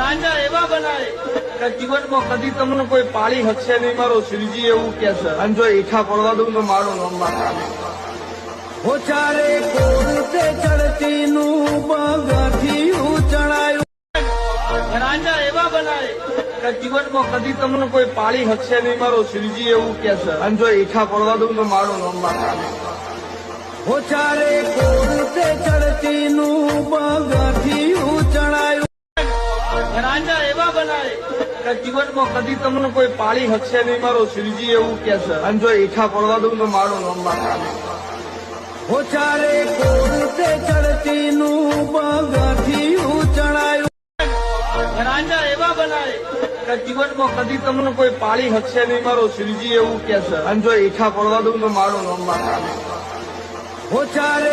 રાજા એવા બનાય કે જીવનમાં કદી તમને કોઈ પાળી હશે નહીં મારો શ્રીજી એવું કે છે. અને જો ઈઠા પડવા દઉં તો મારું નામ માતા હો ચારે કોર ચડતી નું પગથિયું ચડાયું રાજા એવા બનાય કે જીવનમાં કદી તમને કોઈ પાળી હશે નહીં મારો શ્રીજી એવું કે છે. અને જો ઈઠા પડવા દઉં તો મારું નામ માતા હો ચારે રાજા એવા બનાવે કે જીવનમાં કદી તમને કોઈ પાળી હકશે નહીં. મારો શ્રીજી એવું કે છે. અને જો ઈચ્છા પડવા દઉં તો મારું નામ હો ચારે કોર્ટે ચડતી નું પગથિયું ચડાયું રાજા એવા બનાવે કે જીવનમાં કદી તમને કોઈ પાળી હકશે નહીં. મારો શ્રીજી એવું કે છે. અને જો ઈચ્છા પડવા દઉં તો મારું નામ હો ચારે